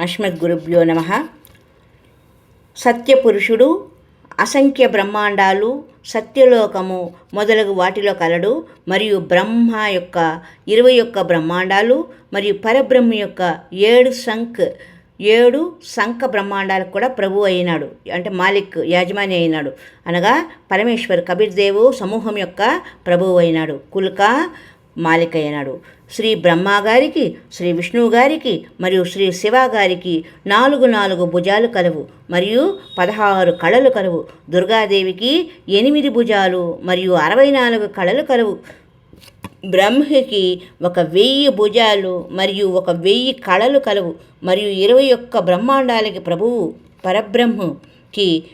అస్మద్గురుభ్యో నమ. సత్యపురుషుడు అసంఖ్య బ్రహ్మాండాలు సత్యలోకము మొదలగు వాటిలో కలడు మరియు బ్రహ్మ యొక్క ఇరవై ఒక్క బ్రహ్మాండాలు మరియు పరబ్రహ్మ యొక్క ఏడు సంక్ ఏడు సంఖ బ్రహ్మాండాలకు కూడా ప్రభు అయినాడు. అంటే మాలిక్ యాజమాని అయినాడు. అనగా పరమేశ్వర్ కబీర్దేవు సమూహం యొక్క ప్రభువు అయినాడు. కుల్క మాలిక్ శ్రీ బ్రహ్మ గారికి శ్రీ విష్ణువు గారికి మరియు శ్రీ శివ గారికి నాలుగు నాలుగు భుజాలు కలవు. మరియు పదహారు కళలు కలవు. దుర్గాదేవికి ఎనిమిది భుజాలు మరియు అరవై నాలుగు కళలు కలవు. బ్రహ్మకి ఒక వెయ్యి భుజాలు మరియు ఒక వెయ్యి కళలు కలవు. మరియు ఇరవై ఒక్క బ్రహ్మాండాలకి ప్రభువు పరబ్రహ్మకి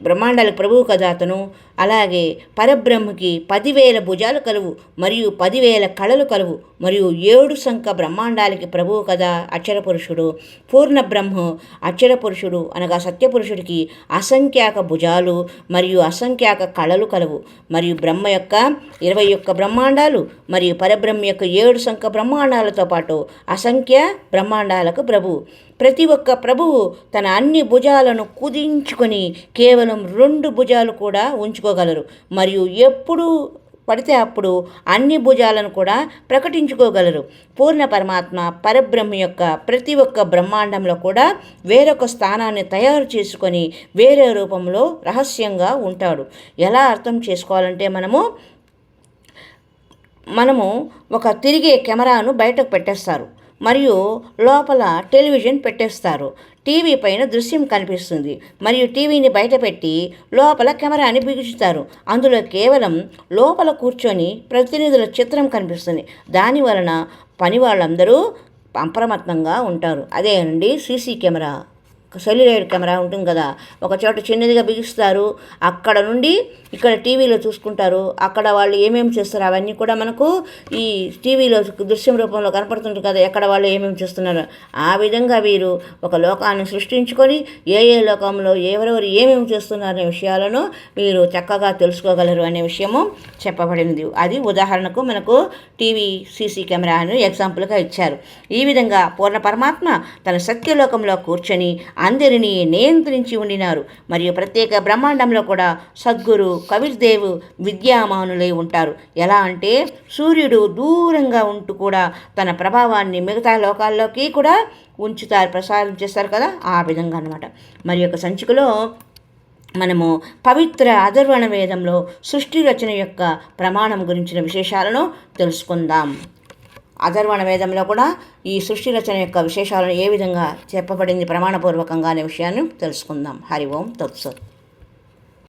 బ్రహ్మాండాలకు ప్రభువు కదా అతను. అలాగే పరబ్రహ్మకి పదివేల భుజాలు కలువు మరియు పదివేల కళలు కలువు మరియు ఏడు సంఖ బ్రహ్మాండాలకి ప్రభువు కదా అక్షర పురుషుడు. పూర్ణ బ్రహ్మ అక్షర పురుషుడు అనగా సత్యపురుషుడికి అసంఖ్యాక భుజాలు మరియు అసంఖ్యాక కళలు కలవు. మరియు బ్రహ్మ యొక్క ఇరవై ఒక్క బ్రహ్మాండాలు మరియు పరబ్రహ్మ యొక్క ఏడు సంఖ బ్రహ్మాండాలతో పాటు అసంఖ్య బ్రహ్మాండాలకు ప్రభువు. ప్రతి ఒక్క ప్రభువు తన అన్ని భుజాలను కుదించుకొని కేవలం రెండు భుజాలు కూడా ఉంచుకోగలరు మరియు ఎప్పుడు పడితే అప్పుడు అన్ని భుజాలను కూడా ప్రకటించుకోగలరు. పూర్ణ పరమాత్మ పరబ్రహ్మ యొక్క ప్రతి ఒక్క బ్రహ్మాండంలో కూడా వేరొక స్థానాన్ని తయారు చేసుకొని వేరే రూపంలో రహస్యంగా ఉంటాడు. ఎలా అర్థం చేసుకోవాలంటే మనము మనము ఒక తిరిగే కెమెరాను బయటకు పెట్టేస్తారు. మరియు లోపల టెలివిజన్ పెట్టేస్తారు. టీవీ పైన దృశ్యం కనిపిస్తుంది. మరియు టీవీని బయటపెట్టి లోపల కెమెరాని బిగుచుతారు. అందులో కేవలం లోపల కూర్చొని ప్రతినిధుల చిత్రం కనిపిస్తుంది. దాని వలన పని వాళ్ళందరూ అప్రమత్తంగా ఉంటారు. అదేనండి సీసీ కెమెరా. సెల్యులైడ్ కెమెరా ఉంటుంది కదా. ఒక చోట చిన్నదిగా బిగిస్తారు. అక్కడ నుండి ఇక్కడ టీవీలో చూసుకుంటారు. అక్కడ వాళ్ళు ఏమేమి చేస్తారు అవన్నీ కూడా మనకు ఈ టీవీలో దృశ్యం రూపంలో కనపడుతుంది కదా. ఎక్కడ వాళ్ళు ఏమేమి చేస్తున్నారు. ఆ విధంగా వీరు ఒక లోకాన్ని సృష్టించుకొని ఏ ఏ లోకంలో ఎవరెవరు ఏమేమి చేస్తున్నారు అనే విషయాలను వీరు చక్కగా తెలుసుకోగలరు అనే విషయము చెప్పబడింది. అది ఉదాహరణకు మనకు టీవీ సీసీ కెమెరా అని ఎగ్జాంపుల్గా ఇచ్చారు. ఈ విధంగా పూర్ణ పరమాత్మ తన సత్యలోకంలో కూర్చొని అందరినీ నియంత్రించి ఉండినారు. మరియు ప్రత్యేక బ్రహ్మాండంలో కూడా సద్గురు కవిదేవ్ విద్యామానులై ఉంటారు. ఎలా అంటే సూర్యుడు దూరంగా ఉంటూ కూడా తన ప్రభావాన్ని మిగతా లోకాల్లోకి కూడా ఉంచుతారు ప్రసారం చేస్తారు కదా ఆ విధంగా అనమాట మరి యొక్క సంచికలో మనము పవిత్ర అధర్వణ వేదంలో సృష్టి రచన యొక్క ప్రమాణం గురించిన విశేషాలను తెలుసుకుందాం. అధర్వణ వేదంలో కూడా ఈ సృష్టి రచన యొక్క విశేషాలను ఏ విధంగా చెప్పబడింది ప్రమాణపూర్వకంగా అనే విషయాన్ని తెలుసుకుందాం. హరి ఓం తత్సత్.